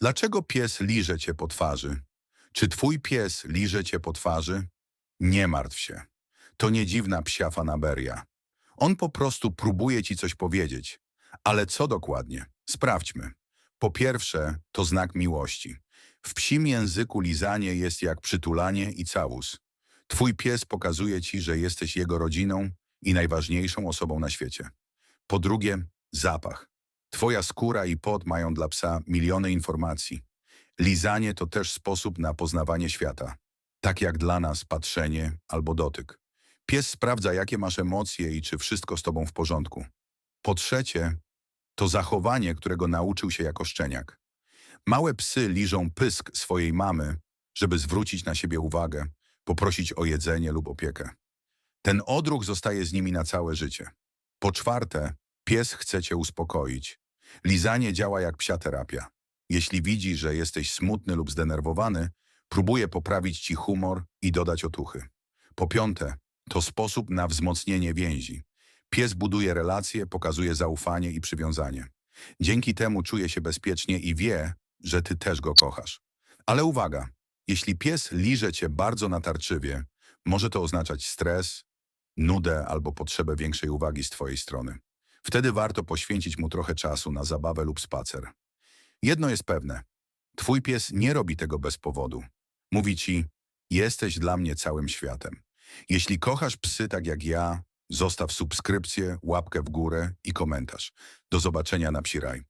Dlaczego pies liże cię po twarzy? Czy twój pies liże cię po twarzy? Nie martw się. To nie dziwna psia fanaberia. On po prostu próbuje ci coś powiedzieć. Ale co dokładnie? Sprawdźmy. Po pierwsze, to znak miłości. W psim języku lizanie jest jak przytulanie i całus. Twój pies pokazuje ci, że jesteś jego rodziną i najważniejszą osobą na świecie. Po drugie, zapach. Twoja skóra i pot mają dla psa miliony informacji. Lizanie to też sposób na poznawanie świata. Tak jak dla nas patrzenie albo dotyk. Pies sprawdza, jakie masz emocje i czy wszystko z tobą w porządku. Po trzecie, to zachowanie, którego nauczył się jako szczeniak. Małe psy liżą pysk swojej mamy, żeby zwrócić na siebie uwagę, poprosić o jedzenie lub opiekę. Ten odruch zostaje z nimi na całe życie. Po czwarte, pies chce cię uspokoić. Lizanie działa jak psia terapia. Jeśli widzi, że jesteś smutny lub zdenerwowany, próbuje poprawić ci humor i dodać otuchy. Po piąte, to sposób na wzmocnienie więzi. Pies buduje relacje, pokazuje zaufanie i przywiązanie. Dzięki temu czuje się bezpiecznie i wie, że ty też go kochasz. Ale uwaga, jeśli pies liże cię bardzo natarczywie, może to oznaczać stres, nudę albo potrzebę większej uwagi z twojej strony. Wtedy warto poświęcić mu trochę czasu na zabawę lub spacer. Jedno jest pewne. Twój pies nie robi tego bez powodu. Mówi ci, jesteś dla mnie całym światem. Jeśli kochasz psy tak jak ja, zostaw subskrypcję, łapkę w górę i komentarz. Do zobaczenia na Psiraj.